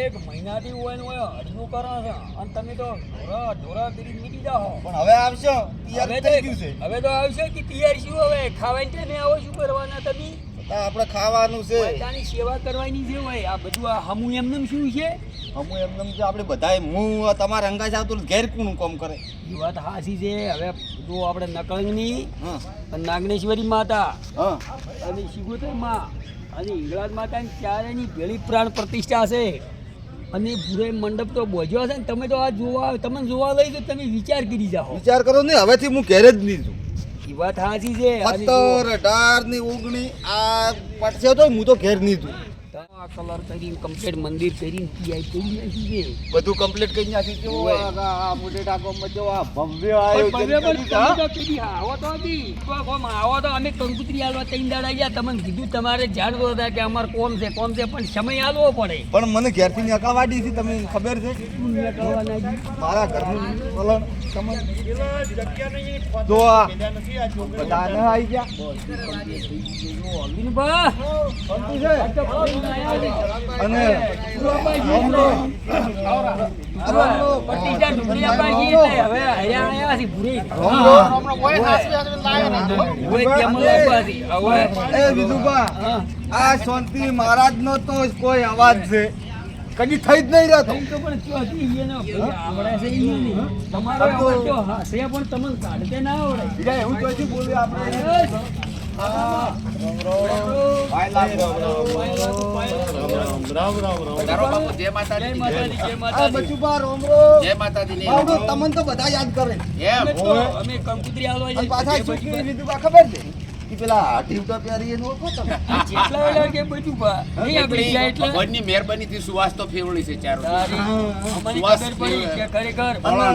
એક મહિનાથી હોય ને હોય કરો છો. અને તમે તો ઢોરા ઢોરા કરી મીટી જાઓ. પણ હવે આવશો? તૈયાર થઈ ગયું છે. હવે તો આવશે કે તૈયાર શું હવે? ખાવાની ટાઈમે આવો શું કરવાના તમે? તો આપણે ખાવાનું છે. પોતાની સેવા કરવાની છે હોય આ બધું આ હમુ એમનેમ શું છે? હમુ એમને એમ છે આપણે બધાય હું તમારા અંગાજ આવતું ઘેર કોનું કામ કરે. એ વાત હાસી છે. હવે જો આપણે નકળંગની નાગણેશ્વરી માતા હા. અને શિગોતરમાં. અને હિંગળાજ માતાની ચારેની ભેળી પ્રાણ પ્રતિષ્ઠા છે. અને ભૂરે મંડપ તો બોજ્યો છે ને તમે તો આ જોવા તમને જોવા લઈ તો તમે વિચાર કરી જાઓ. વિચાર કરો ને હવેથી હું ઘેર જ નહીં છું. એ વાત હાચી છે. સત્તર અઢારની ઓગણી આ પડશે તો હું તો ઘેર નહીં છું. આ કલર કરીને કમ્પ્લીટ મંદિર કરીને પીઆઈ કરી નાખી છે બધું કમ્પ્લીટ કરી નાખી છે. આ આ મોટેટા ગામમાં આ ભવ્ય પણ આયોજન પણ કર્યું છે, હા? તમે તો કીધી આવો તો હતી કોમ આવો તો અમે કંકુતરી આલવા ત્રણ દાડા ગયા તમને કીધું તમારે જાણવું હતા કે અમારે કોમ છે કોમ છે પણ સમય આલવો પડે. પણ મને ઘેરથી નીકળવાડી છે તમને ખબર છે? મારા ઘરનું વલણ તમને જો આ બધા આવી ગયા. અને આ શાંતિ મહારાજ નો તો કોઈ અવાજ છે. કદી થઈ જ નહીં રહેતો. તમારો પણ તમને કાઢતે ના આવડે. એવું બોલ્યું આપણે હા. ભાઈ લાગ રામ રામ. તારો બાપુ જય માતાજી જય માતાજી, જય આ માતાજી. બચુભા રોમ રોમ જય માતાજી ને આવડો તમને તો બધા યાદ કરે અમે તો અમે કંકુતરી હાલવા અને જઈએ. પાછા જે શું બચું કે વિધુભા ખબર છે પેલા હાથી તો પહેરી એનું ઓળખો તમે આ જેટલા વેલા કે બચું બા. નહીં આપણે ગયા એટલે ભગવાનની મહેરબાનીથી સુવાસ તો ફેવડી છે ચારો સુવાસ કે ખરેખર તમારા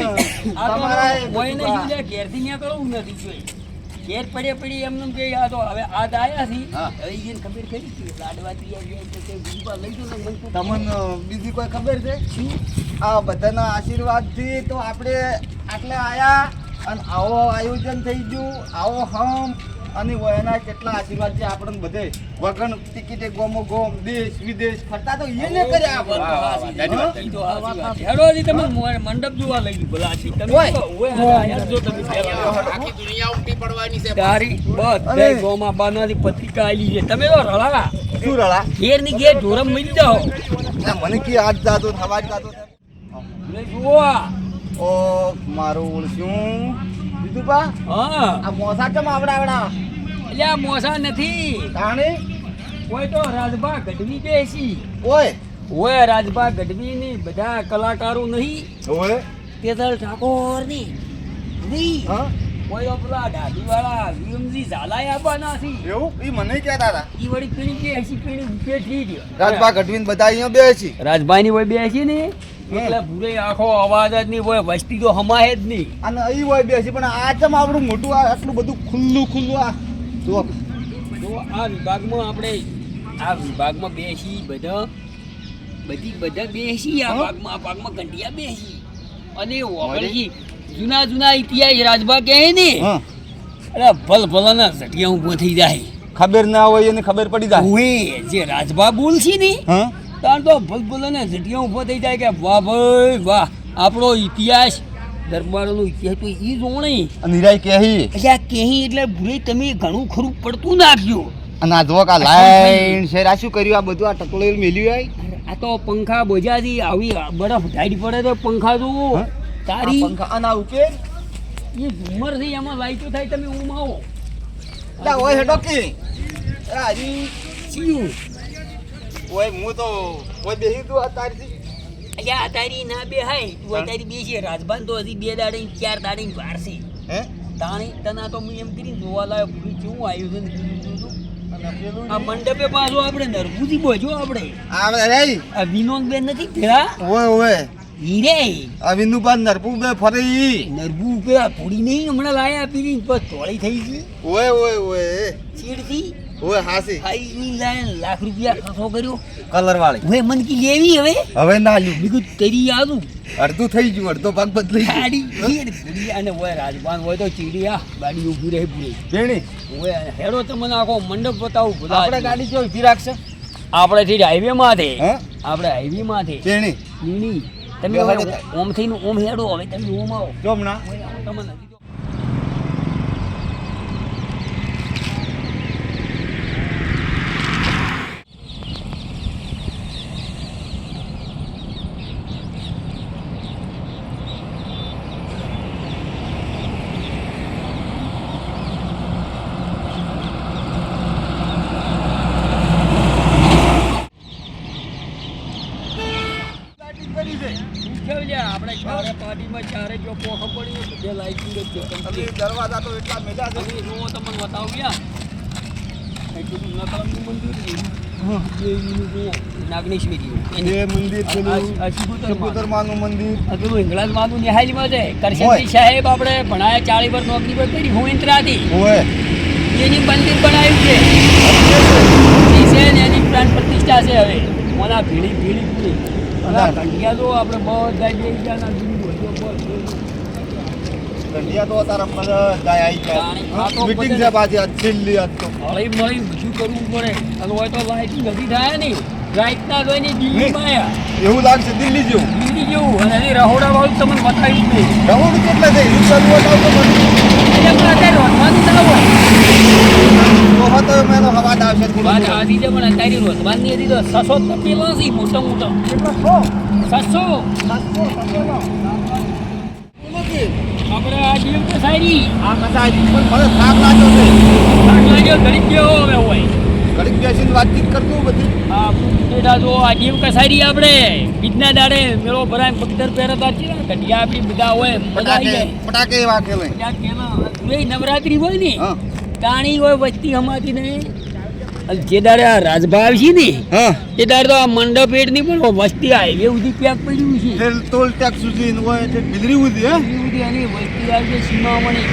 નીકળવું નથી જોઈએ. ઘેર પડે પડી એમને કે આ તો હવે આ આયા છે હવે ઈને ખબર કરી કે લાડવા તમને બીજી કોઈ ખબર છે? આ બધાના આશીર્વાદથી તો આપણે આટલે આયા અને આવો આયોજન થઈ ગયું. આવો હમ. અને એના કેટલા આશીર્વાદ છે આપણને બધે. વગણ ટિકિટે ગોમો ગોમ દેશ વિદેશ ફરતા તો એને કર્યા મંડપ જોવા લઈ ગયું ભલા આછી. તમે ઓય. તો ઓય હારા આયા જ જો તમે આખી દુનિયા ઉમટી પડવાની છે. તારી બધે અરે. ગોમાં બાનાથી પત્રિકા આલી છે. તમે તો રળાવા શું રળા? ઘેરની ઘેર ઢોરમ મળી જાઓ. મને કે આજ જાતો થવા જ જાતો જુઓ આ. ઓ મારું ઓળખ્યું. દીધું પા હા. આ મોસા કેમ આવડા આવડા? એટલે આ મોસા નથી. તાણી કોઈ તો રાજભા ગઢવી બેસી. ઓય. ઓય રાજભા ગઢવી ની બધા કલાકારો નહીં. ઓય. તેતર ઠાકોરની નહીં. હા. કોઈ ઓપલા પેલા દાઢી વાળા વીમજી ઝાલાય આવવાના છે. એવું? ઈ મને કહેતા હતા. ઈ વળી પીણી બેસી પીણી ઉભે થઈ ગયો રાજભા ગઢવી બધા અહીંયા બેસી. રાજભાઈ ની હોય બેસી ને એટલે ભૂરે આખો અવાજ જ નહીં હોય વસ્તી તો હમાય જ નહીં. અને અહીં હોય બેસી પણ આ ચમ આપણું મોટું આ આટલું બધું ખુલ્લું ખુલ્લું આ. જો. તો આ વિભાગમાં આપણે આ વિભાગમાં બેસી બધા બધી બધા બેસી આ ભાગમાં આ ભાગમાં ઘંટિયા બેસી. અને ઓગળી જૂના જૂના ઇતિહાસ રાજભા કહે ને અરે ભલ ભલાના ઝટિયા ઊભો થઈ જાય. ખબર ના હોય એને ખબર પડી જાય. હું જે રાજભા બોલશી ને હા. તાર તો ભલ ભલાના ઊભો થઈ જાય કે વાહ ભાઈ વાહ. આપણો ઇતિહાસ દરબારનો ઇતિહાસ તો એ જોણી. નિરાય કહી. એટલે આ એટલે ભૂલે તમે ઘણું ખરું પડતું નાખ્યું. અને આ જો કા લાઈન શેર આ શું કર્યું? આ બધું આ ટકોલેલ મેલ્યું આય આ તો પંખા બજાજી આવી બરફ ઢાળી પડે તો પંખા જોવો? તારી પંખા અને આ ઉકેલ એ ઝુમર છે એમાં લાઈટો થાય તમે ઉમાવો લા ઓય હેડો કે. આ હજી ચિયું ઓય હું તો ઓય બેહી તું આ તારથી અલ્યા તારી ના બે હાય તું? તારી બે છે. રાજભાન તો હજી બે દાડે ચાર દાડે વાર છે. હે? તાણી તના તો હું એમ કરીને જોવા લાયો પૂરી કેવું આયોજન કર્યું હતું આ મંડપે પાછો આપણે નરભુજી બોજો આપણે. આ આ વિનોદ બેન નથી ભેળા? ઓય ઓય. હીરે આ વિંદુબાન નરપુ બે ફરી નરભુ પેલા થોડી નહીં હમણાં લાયા પીરી બસ તોળી થઈ ગઈ. ઓય ઓય ઓય. ચીડથી? ઓય હાસી. ખાઈ લાઈન લાખ રૂપિયા ખર્ચો કર્યો. કલર વાળી ઓય મન કી લેવી હવે? હવે ના લ્યું. બીજું તરી આવું અડધું થઈ ગયું અડધો ભાગ બદલાઈ ગાડી ઘેર અને હોય રાજપાન હોય તો ચીડિયા ગાડી ઊભી રહે પૂરી. ભેણી ઓય હેડો તમને આખો મંડપ બતાવું બધા આપણે ગાડી જો ઊભી રાખશે? આપણે થી હાઈવે માં આપણે હાઈવે માંથી તેણી નીની. તમે ઓમ થઈને ઓમ હેડો હવે તમે ઓમ આવો. જો હમણાં. તમને નથી તો- કરી છે પૂછ્યો છે, આપણે પાર્ટીમાં ચારે જો પોખો પડ્યો તો બે લાઈટિંગ જ છે દરવાજા તો એટલા મેલા છે. હું તમને બતાવ્યા બધું ચાળી પર નોકરી પર કરી હું ઇન્દ્રાથી. એની મંદિર બનાવ્યું છે. એની પ્રાણ પ્રતિષ્ઠા છે હવે. મોના ભીડી ભીડી ભીડી ઘંટિયા તો આપણે બધા જઈ ગયા બધું. કંડિયા તો તારા બધા આવી જાણે આ તો ગયા મીટિંગ છે પાછી છેલ્લી આજ તો. હળી મળી બધું કરવું પડે. અને હોય તો લાઇટિંગ નથી થાય ને. રાઈટના જોઈને દિલ્હી માયા એવું લાગશે દિલ્હી જેવું. દિલ્હી જેવું. અને રહોડા વાળું તમને બતાવ્યું જ નહીં રવડ કેટલા છે ચાલુ બતાવતો એટલે અત્યારે રોધવાનું ના હોય. તો હતો અવાજ આવશે વાત. આધી છે પણ અત્યારે રોધવાની હતી તો સસો તો પેલો છે મોટો મોટો સસો. આપણે આ જીવ તો સારી. આ કથા હજી પણ મને થાક લાગ્યો છે. થાક લાગ્યો ઘડી ગયો હવે હોય. ઘડીક બેસીને વાતચીત કરતું બધી. હા બેટા જો આ જીવ કસારી આપણે. બીજના દાડે મેળો ભરાય પગદર પહેરતા છે ને ઘડિયા આપણી બધા હોય મજા આવી જાય. ફટાકે એવા ખેલે નવરાત્રી હોય ને તાણી હોય વસ્તી હમાતી નહીં. જે દાડે આ રાજભાવ છે ને એ દાડે તો આ મંડપ પેટની પણ વસ્તી હાઈવે સુધી પેક પડ્યું છે. ટોલ ટેક્સ સુધી હોય તે બિદરી ઉધી હે? એવી બધી વસ્તી આવી છે સીમાઓમાંની.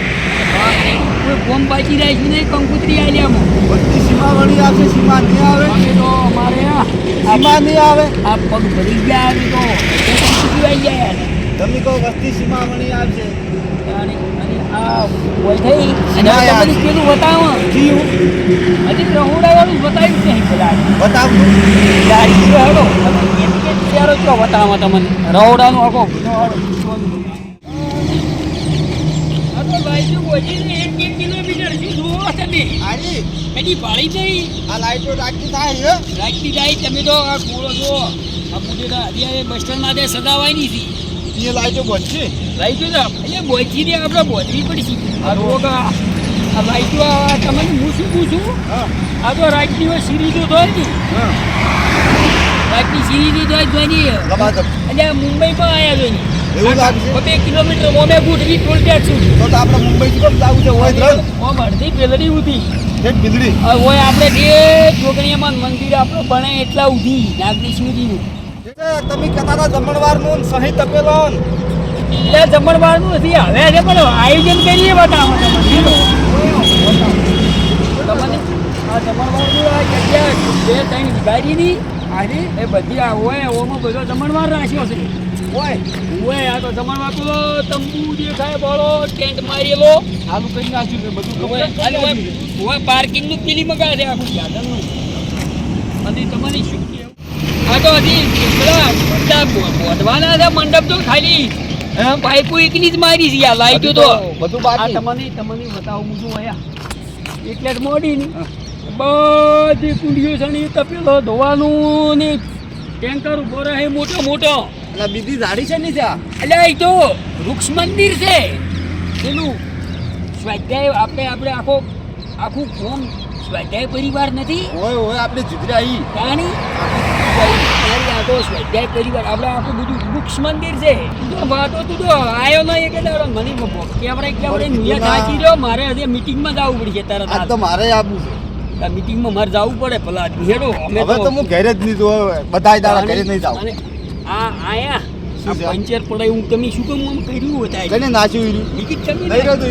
કોઈ બોમ્બ બાજી રહી છે નહીં કંકુતરી આલ્યામાં? વસ્તી સીમા વળી આવશે સીમા નહીં આવે? તો અમારે સીમા નહીં આવે? આ પગ ભરી ગયા આવી તો કંકુતરી આવી ગયા યાર. તમે કહો વસ્તી સીમા વળી આવશે અને અને આ હોય અને પેલું બતાવો જીવ હજી રહોડાવાળું જ બતાવ્યું જ નહીં પેલા બતાવતું ગાડી હેડો તમે એમ કે ત્યારે જો બતાવો તમને. રહોડાનો આખો નહીં અત્યારે બસ સ્ટેન્ડ માટે સદાવાની હતી એ લાઈટો બચશે લાઈટો તો એટલે બોચીને આપણે બોધવી પડશે આ આ તમને હું શું પૂછું? આ તો હોય સિરીઝો તો ને હા. રાતની સિરીઝો થાય જોઈ એટલે મુંબઈમાં આવ્યા જોઈ એવું લાગશે? બે કિલોમીટર ઓમે ગુટરી ટોલ ટેક્સ સુધી. તો તો આપણે મુંબઈ કેમ જવું છે હોય ધ્રણ ઓમ અડધી પેલડી ઉધી એક હોય આપણે જે જોગણીયામાં મંદિર આપણું બને એટલા ઉધી સુધીનું તમે હતા જમણવારનું ને સહી તપેલો એટલે જમણવારનું નથી હવે છે પણ આયોજન કરીએ બતાવો જમણવારનું આ જગ્યા બે ત્રણ ગાડીની આની એ બધી આ હોય ઓમાં બધો જમણવાર રાખ્યો છે. હોય? હોય આ તો જમણવાર તો તંબુ દેખાય બોલો ટેન્ટ મારેલો. આનું કરી નાખ્યું છે બધું હોય પાર્કિંગનું પેલી મગા છે આખું. ગાર્ડનનું અને તમારી શું આ તો હજી બધા બોધવાના છે મંડપ તો ખાલી પાઇપો એકલી જ મારી છે આ લાઈટો તો. બધું બાકી. તમને તમને બતાવું છું આયા એટલે મોડી ની. બધી કુંડીઓ છે ને તપેલો ધોવાનું ને ટેન્કર ઊભો રહે મોટો મોટો. એટલે બીજી ઝાડી છે ને ત્યાં? એટલે એ તો વૃક્ષ મંદિર છે. પેલું સ્વાધ્યાય આપણે આપણે આખો આખું ફોન સ્વાધ્યાય પરિવાર નથી? હોય હોય આપણે જીતરાઈ. કાણી આ તો સ્વાધ્યાય પરિવાર આપણે આખું બધું વૃક્ષ મંદિર છે. તું તો વાતો તું તો આયો ના એક દાડો. મને કેવડાય કેવડાય નિયત હાચી રહ્યો મારે હજી મિટિંગમાં જવું પડશે તરત તો મારે આવવું છે. આ મીટિંગમાં મારે જવું પડે પેલા હેડો અમે હવે તો હું ઘરે જ નહીં જો બધા દાડા ઘરે નહીં જાવ આ આયા? પંચર પડાય હું તમે શું કામ આમ કર્યું હતા કઈને નાચ્યું ઈર્યું? ટિકિટ તમે નહીં રહ્યો તો